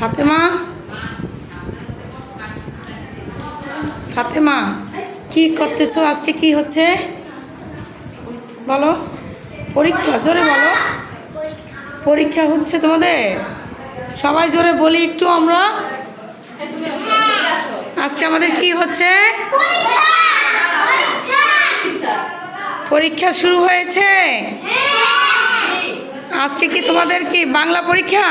ফাতেমা? ফাতেমা, কি করতেছো? আজকে কি হচ্ছে? বলো। পরীক্ষা, জোরে বলো। পরীক্ষা হচ্ছে তোমাদের? সবাই জোরে বলি একটু আমরা। আজকে আমাদের কি হচ্ছে? পরীক্ষা শুরু হয়েছে? আজকে কি তোমাদের কি বাংলা পরীক্ষা?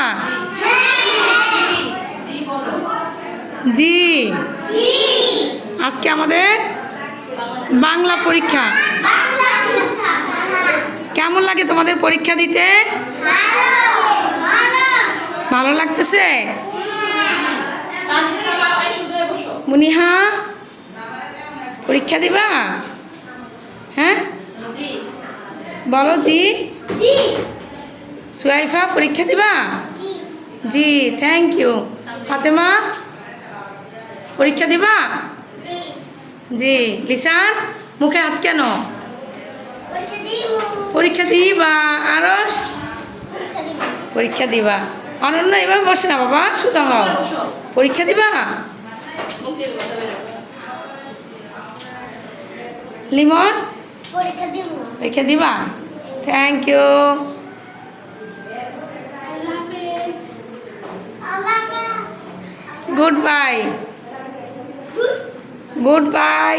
জি। আজকে আমাদের বাংলা পরীক্ষা। কেমন লাগে তোমাদের পরীক্ষা দিতে? ভালো লাগতেছে? মুনিহা পরীক্ষা দিবা? হ্যাঁ? বলো জি। সুয়াইফা পরীক্ষা দিবা? জি। থ্যাংক ইউ ফাতেমা পরীক্ষা দিবা? জি। লিসান মুখে হাত কেন? পরীক্ষা দিবা। আরস পরীক্ষা দিবা। অনন্য এবার বসে না বাবা সুতা হও। পরীক্ষা দিবা? লিমন? পরীক্ষা দিব পরীক্ষা দিবা থ্যাংক ইউ আল্লাহ হাফেজ আল্লাহ হাফেজ গুড বাই গুড বাই